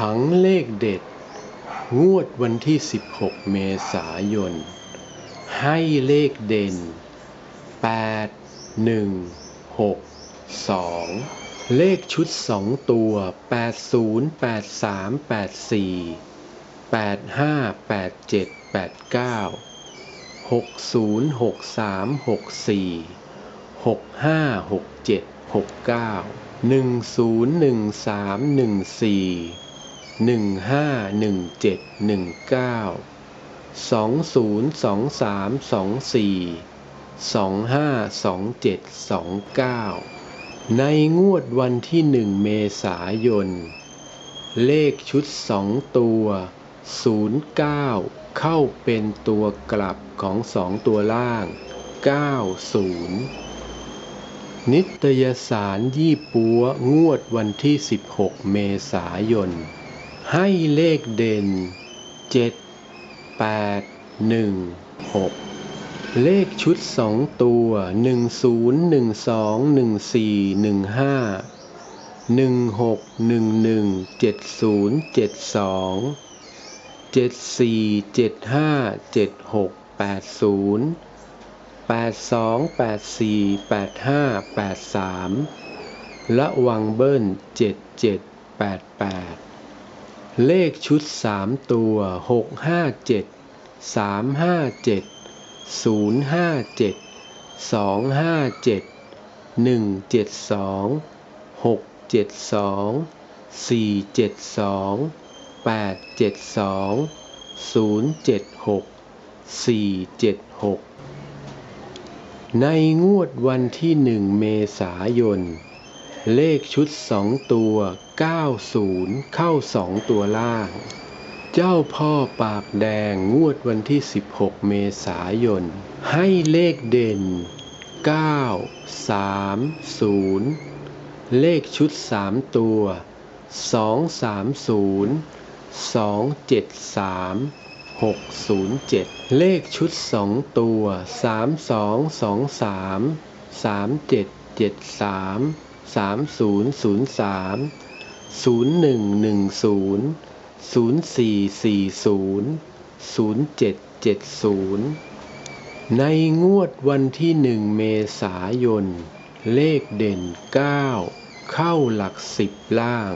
ผังเลขเด็ด งวดวันที่ 16 เมษายน ให้เลขเด่น 8 1 6 2 เลขชุด 2 ตัว 80 83 84 85 87 89 60 63 64 65 67 69 10 13 14 15 17 19 20 23 24 25 27 29ในงวดวันที่1เมษายน เลขชุด2ตัว09เข้าเป็นตัวกลับของ2ตัวล่าง90นิตยสารยี่ปัวงวดวันที่ 16 เมษายน ให้เลขเด่น 7 8 1 6 เลขชุด 2 ตัว 10 12 14 15 16 11 70 72 74 75 76 80 82 84 85 83และวังเบิ้ล77 88เลขชุด3ตัว657 357 057 257 172 672 472 872 076 476ในงวดวันที่1เมษายน เลขชุด2ตัว 90 เข้า2ตัวล่าง เจ้าพ่อปากแดงงวดวันที่ 16 เมษายน ให้เลขเด่น 9 3 0 เลขชุด 3 ตัว 2 3 0 2 7 3 607 เลขชุด 2 ตัว 3223 3773 3003 0110 0440 0770 ในงวดวันที่หนึ่งเมษายน เลขเด่น 9 เข้าหลักสิบล่าง